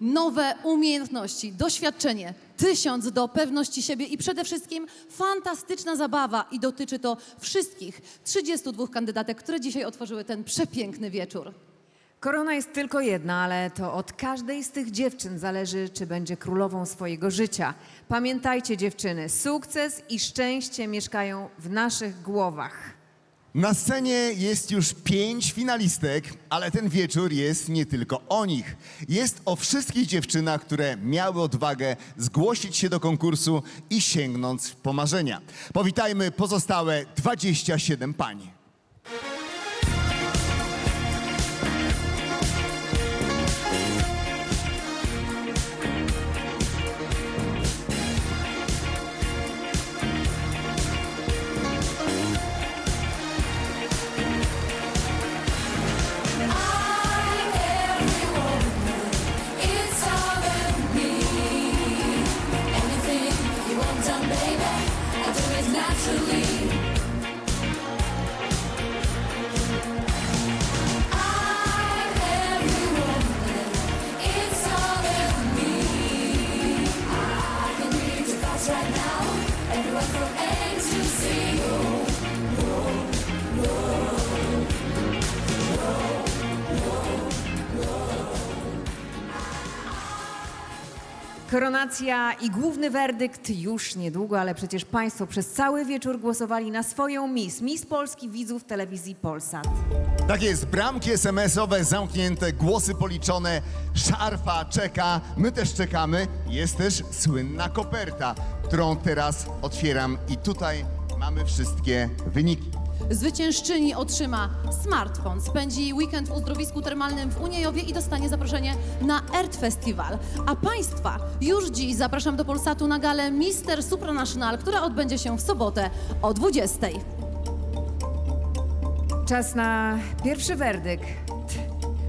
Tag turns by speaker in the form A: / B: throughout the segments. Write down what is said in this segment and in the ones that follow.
A: nowe umiejętności, doświadczenie, tysiąc do pewności siebie i przede wszystkim fantastyczna zabawa i dotyczy to wszystkich 32 kandydatek, które dzisiaj otworzyły ten przepiękny wieczór.
B: Korona jest tylko jedna, ale to od każdej z tych dziewczyn zależy, czy będzie królową swojego życia. Pamiętajcie, dziewczyny, sukces i szczęście mieszkają w naszych głowach.
C: Na scenie jest już pięć finalistek, ale ten wieczór jest nie tylko o nich. Jest o wszystkich dziewczynach, które miały odwagę zgłosić się do konkursu i sięgnąć po marzenia. Powitajmy pozostałe 27 pań.
B: Koronacja i główny werdykt już niedługo, ale przecież Państwo przez cały wieczór głosowali na swoją Miss, Miss Polski widzów telewizji Polsat.
C: Tak jest, bramki SMS-owe zamknięte, głosy policzone, szarfa czeka, my też czekamy. Jest też słynna koperta, którą teraz otwieram i tutaj mamy wszystkie wyniki.
A: Zwyciężczyni otrzyma smartfon, spędzi weekend w uzdrowisku termalnym w Uniejowie i dostanie zaproszenie na Earth Festival. A Państwa już dziś zapraszam do Polsatu na galę Mister Supranational, która odbędzie się w sobotę o 20.
B: Czas na pierwszy werdykt.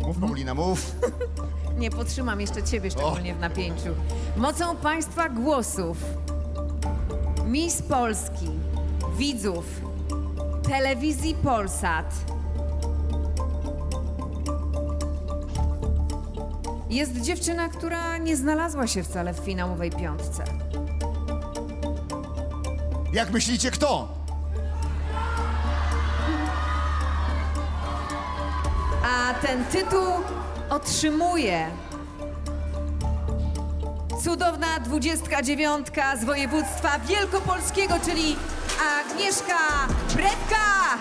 C: Mów Paulina, mów.
B: Nie potrzymam jeszcze Ciebie szczególnie w napięciu. Mocą Państwa głosów Miss Polski, widzów telewizji Polsat jest dziewczyna, która nie znalazła się wcale w finałowej piątce.
C: Jak myślicie, kto?
B: A ten tytuł otrzymuje cudowna 29 z województwa wielkopolskiego, czyli Agnieszka Bredka.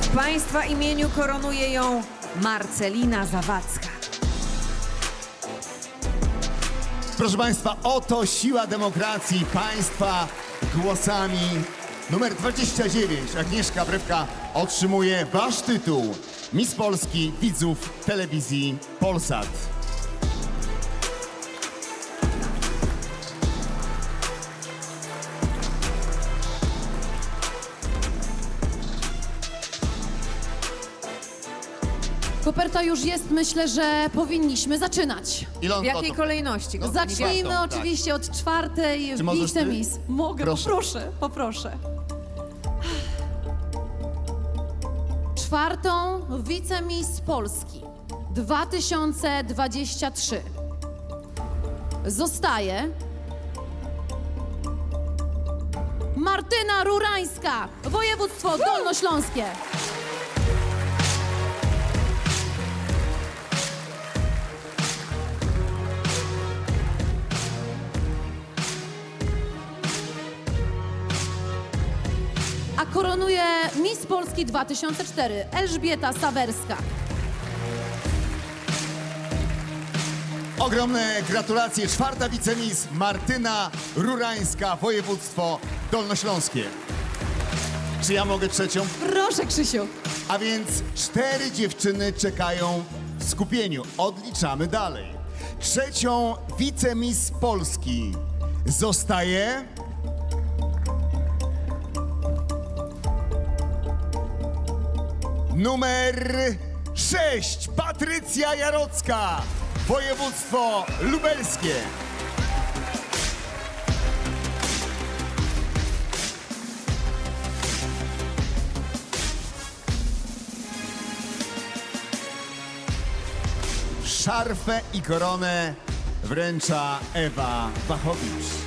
B: W Państwa imieniu koronuje ją Marcelina Zawadzka.
C: Proszę Państwa, oto siła demokracji państwa głosami. Numer 29, Agnieszka Brewka otrzymuje wasz tytuł Miss Polski widzów telewizji Polsat.
A: Koperta już jest, myślę, że powinniśmy zaczynać.
C: Ilon,
B: W jakiej
C: oto-
B: kolejności? kochani?
A: Zacznijmy
C: tak.
A: oczywiście od czwartej
C: Czy możesz ty?
A: wicemis. Mogę,
C: Proszę.
A: poproszę, poproszę. Czwartą wicemis Polski 2023 zostaje Martyna Rurańska, województwo dolnośląskie. Miss Polski 2004 Elżbieta Sawerska.
C: Ogromne gratulacje. Czwarta wicemis Martyna Rurańska, województwo dolnośląskie. Czy ja mogę trzecią?
A: Proszę, Krzysiu.
C: A więc cztery dziewczyny czekają w skupieniu. Odliczamy dalej. Trzecią wicemis Polski zostaje... Numer 6. Patrycja Jarocka. Województwo lubelskie. Szarfę i koronę wręcza Ewa Wachowicz.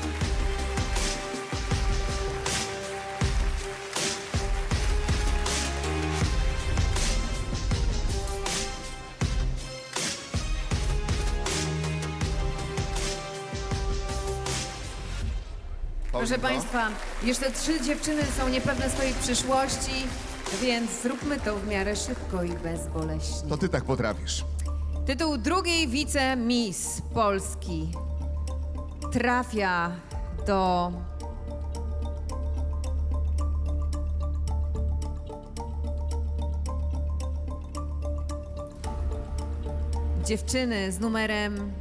B: Proszę Państwa, jeszcze trzy dziewczyny są niepewne swojej przyszłości, więc zróbmy to w miarę szybko i bezboleśnie.
C: To ty tak potrafisz.
B: Tytuł drugiej wice-miss Polski trafia do dziewczyny z numerem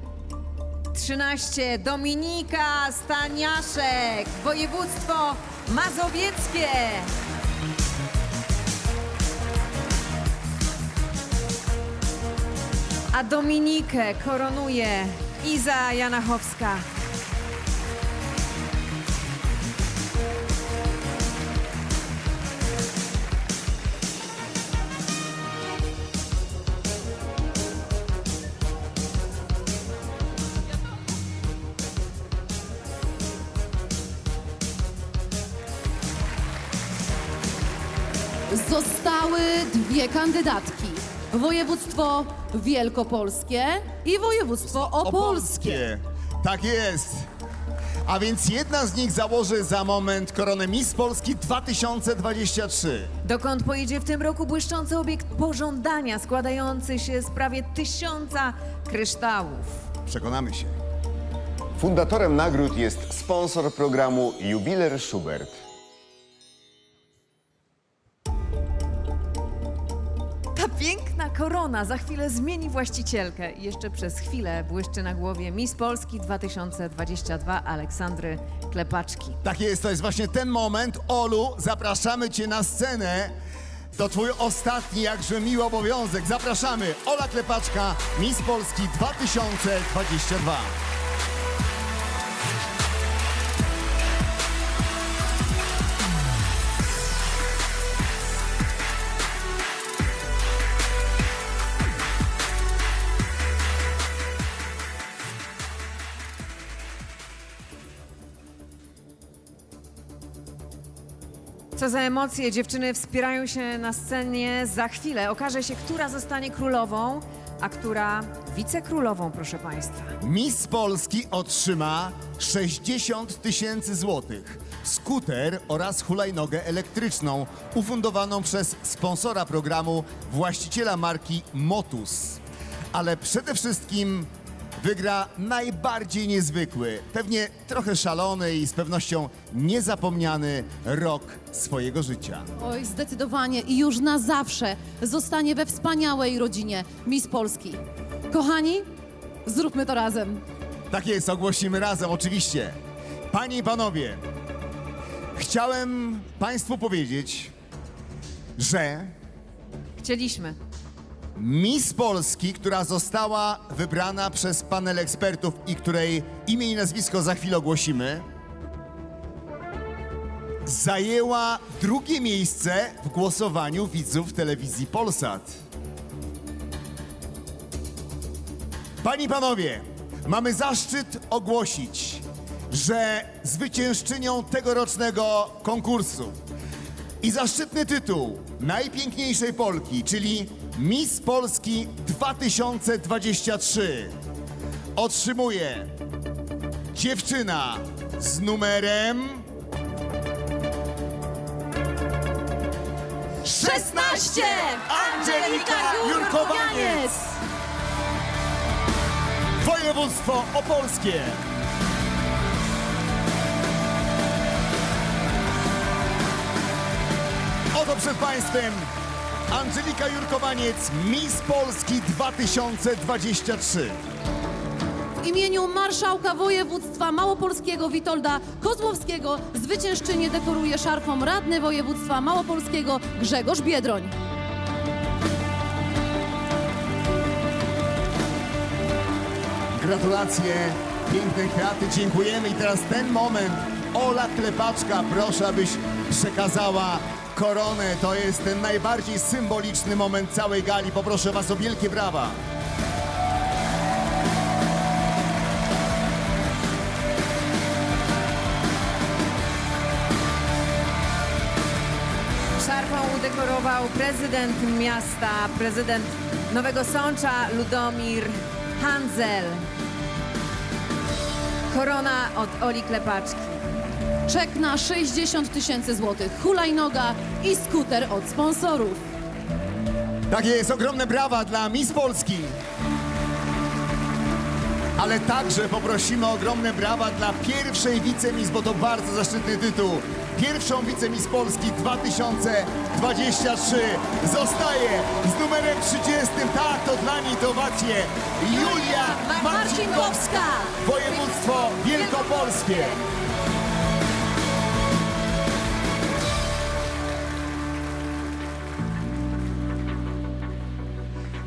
B: 13 Dominika Staniaszek, województwo mazowieckie. A Dominikę koronuje Iza Janachowska.
A: Zostały dwie kandydatki. Województwo wielkopolskie i województwo opolskie.
C: Tak jest. A więc jedna z nich założy za moment koronę Miss Polski 2023.
B: Dokąd pojedzie w tym roku błyszczący obiekt pożądania składający się z prawie tysiąca kryształów.
C: Przekonamy się.
D: Fundatorem nagród jest sponsor programu Jubiler Schubert.
B: Korona za chwilę zmieni właścicielkę. Jeszcze przez chwilę błyszczy na głowie Miss Polski 2022 Aleksandry Klepaczki.
C: Tak jest, to jest właśnie ten moment. Olu, zapraszamy Cię na scenę. To Twój ostatni, jakże miły obowiązek. Zapraszamy. Ola Klepaczka, Miss Polski 2022.
B: Co za emocje, dziewczyny wspierają się na scenie. Za chwilę okaże się, która zostanie królową, a która wicekrólową, proszę Państwa.
C: Miss Polski otrzyma 60 tysięcy złotych, skuter oraz hulajnogę elektryczną ufundowaną przez sponsora programu, właściciela marki Motus. Ale przede wszystkim wygra najbardziej niezwykły, pewnie trochę szalony i z pewnością niezapomniany rok swojego życia.
A: Oj, zdecydowanie i już na zawsze zostanie we wspaniałej rodzinie Miss Polski. Kochani, zróbmy to razem.
C: Tak jest, ogłosimy razem, oczywiście. Panie i panowie, chciałem Państwu powiedzieć, że
B: Chcieliśmy.
C: Miss Polski, która została wybrana przez panel ekspertów i której imię i nazwisko za chwilę ogłosimy, zajęła drugie miejsce w głosowaniu widzów telewizji Polsat. Panie i panowie, mamy zaszczyt ogłosić, że zwyciężczynią tegorocznego konkursu i zaszczytny tytuł najpiękniejszej Polki, czyli Miss Polski 2023 otrzymuje dziewczyna z numerem 16 Angelika Jurkowaniec. Województwo Opolskie Oto przed Państwem Angelika Jurkowaniec, Miss Polski 2023.
A: W imieniu marszałka województwa małopolskiego Witolda Kozłowskiego zwyciężczynię dekoruje szarfą radny województwa małopolskiego Grzegorz Biedroń.
C: Gratulacje, piękne kwiaty, dziękujemy. I teraz ten moment. Ola Klepaczka, proszę, abyś przekazała korony. To jest ten najbardziej symboliczny moment całej gali. Poproszę Was o wielkie brawa.
B: Szarfą udekorował prezydent miasta, prezydent Nowego Sącza Ludomir Hanzel. Korona od Oli Klepaczki.
A: Czek na 60 tysięcy złotych, hulajnoga i skuter od sponsorów.
C: Tak jest, ogromne brawa dla Miss Polski. Ale także poprosimy o ogromne brawa dla pierwszej wicemis, bo to bardzo zaszczytny tytuł. Pierwszą wicemis Polski 2023 zostaje z numerem 30. Tak, to dla niej to owacje. Julia
A: Marcinkowska.
C: województwo wielkopolskie.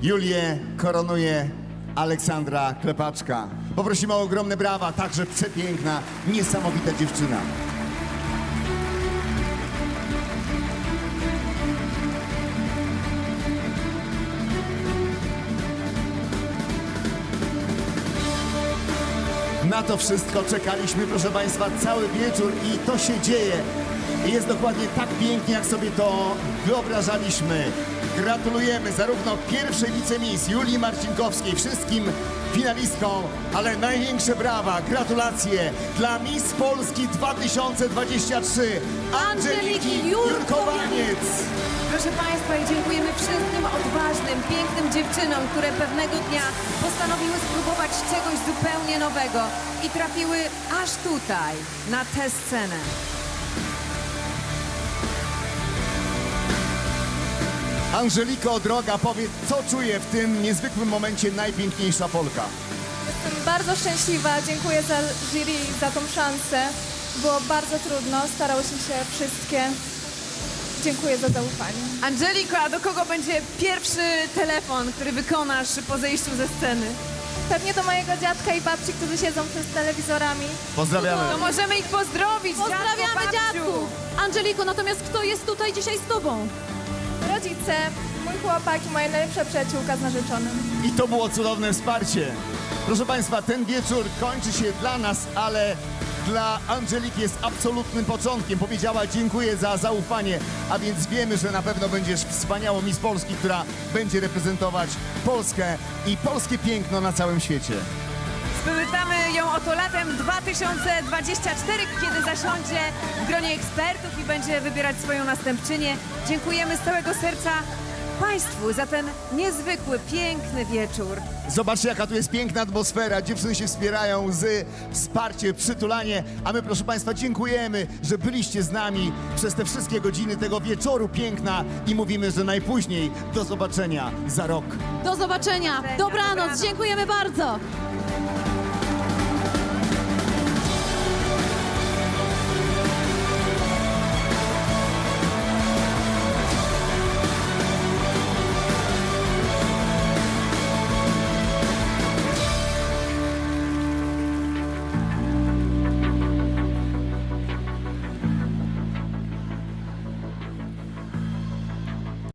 C: Julię koronuje Aleksandra Klepaczka. Poprosimy o ogromne brawa, także przepiękna, niesamowita dziewczyna. Na to wszystko czekaliśmy, proszę Państwa, cały wieczór i to się dzieje. Jest dokładnie tak pięknie, jak sobie to wyobrażaliśmy. Gratulujemy zarówno pierwszej wicemis Julii Marcinkowskiej, wszystkim finalistkom, ale największe brawa, gratulacje dla Miss Polski 2023 Angeliki Jurkowaniec.
B: Proszę Państwa, i dziękujemy wszystkim odważnym, pięknym dziewczynom, które pewnego dnia postanowiły spróbować czegoś zupełnie nowego i trafiły aż tutaj, na tę scenę.
C: Angeliko, droga, powiedz, co czuje w tym niezwykłym momencie najpiękniejsza Polka?
E: Jestem bardzo szczęśliwa, dziękuję za jury za tą szansę. Było bardzo trudno, starałyśmy się wszystkie. Dziękuję za zaufanie.
B: Angeliko, a do kogo będzie pierwszy telefon, który wykonasz po zejściu ze sceny?
E: Pewnie do mojego dziadka i babci, którzy siedzą przed telewizorami.
C: Pozdrawiamy.
B: To możemy ich pozdrowić,
A: Pozdrawiamy
B: dziadku,
A: dziadku!
B: babciu.
A: Angeliko, natomiast kto jest tutaj dzisiaj z tobą?
E: Rodzice, mój chłopak i moja najlepsza przyjaciółka z narzeczonym.
C: I to było cudowne wsparcie. Proszę Państwa, ten wieczór kończy się dla nas, ale dla Angeliki jest absolutnym początkiem. Powiedziała dziękuję za zaufanie, a więc wiemy, że na pewno będziesz wspaniałą Miss Polski, która będzie reprezentować Polskę i polskie piękno na całym świecie.
B: Spytamy ją o to latem 2024, kiedy zasiądzie w gronie ekspertów i będzie wybierać swoją następczynię. Dziękujemy z całego serca Państwu za ten niezwykły, piękny wieczór.
C: Zobaczcie, jaka tu jest piękna atmosfera. Dziewczyny się wspierają, łzy, wsparcie, przytulanie. A my, proszę Państwa, dziękujemy, że byliście z nami przez te wszystkie godziny tego wieczoru piękna i mówimy, że najpóźniej do zobaczenia za rok.
A: Do zobaczenia. Dobranoc.
B: Dobranoc.
A: Dziękujemy bardzo.